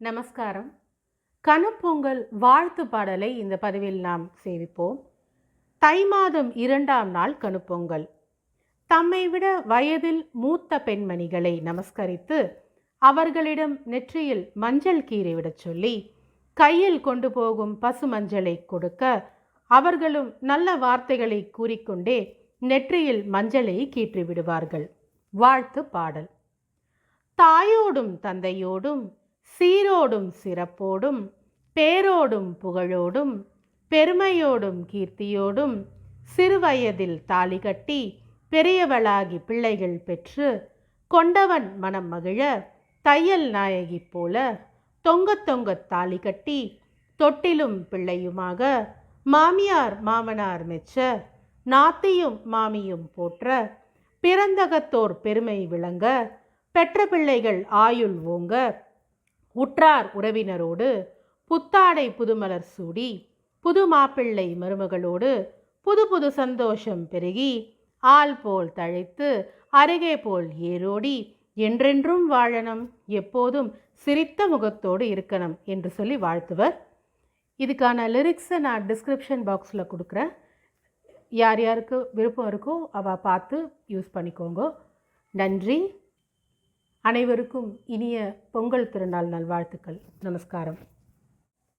நமஸ்காரம். கனுப்பொங்கல் வாழ்த்து பாடலை இந்த பதிவில் நாம் சேவிப்போம். தை மாதம் இரண்டாம் நாள் கனுப்பொங்கல். தம்மை விட வயதில் மூத்த பெண்மணிகளை நமஸ்கரித்து அவர்களிடம் நெற்றியில் மஞ்சள் கீறி விடச் சொல்லி கையில் கொண்டு போகும் பசு மஞ்சளை கொடுக்க அவர்களும் நல்ல வார்த்தைகளை கூறிக்கொண்டே நெற்றியில் மஞ்சளை கீற்றி விடுவார்கள் வாழ்த்து பாடல். தாயோடும் தந்தையோடும் சீரோடும் சிறப்போடும் பேரோடும் புகழோடும் பெருமையோடும் கீர்த்தியோடும் சிறுவயதில் தாலி கட்டி பெரியவளாகி பிள்ளைகள் பெற்று கொண்டவன் மனம் மகிழ தையல் நாயகி போல தொங்கத் தொங்கத் தாலி கட்டி தொட்டிலும் பிள்ளையுமாக மாமியார் மாமனார் மெச்ச நாத்தியும் மாமியும் போற்ற பிறந்தகத்தோர் பெருமை விளங்க பெற்ற பிள்ளைகள் ஆயுள் ஓங்க உற்றார் உறவினரோடு புத்தாடை புதுமலர் சூடி புது மாப்பிள்ளை மருமகளோடு புது புது சந்தோஷம் பெருகி ஆள் போல் தழைத்து அருகே போல் ஏரோடி என்றென்றும் வாழணும் எப்போதும் சிரித்த முகத்தோடு இருக்கணும் என்று சொல்லி வாழ்த்துவர். இதுக்கான லிரிக்ஸை நான் டிஸ்கிரிப்ஷன் பாக்ஸில் கொடுக்குறேன். யார் யாருக்கு விருப்பம் இருக்கோ அவள் பார்த்து யூஸ் பண்ணிக்கோங்க. நன்றி. அனைவருக்கும் இனிய பொங்கல் திருநாள் நல்வாழ்த்துக்கள். நமஸ்காரம்.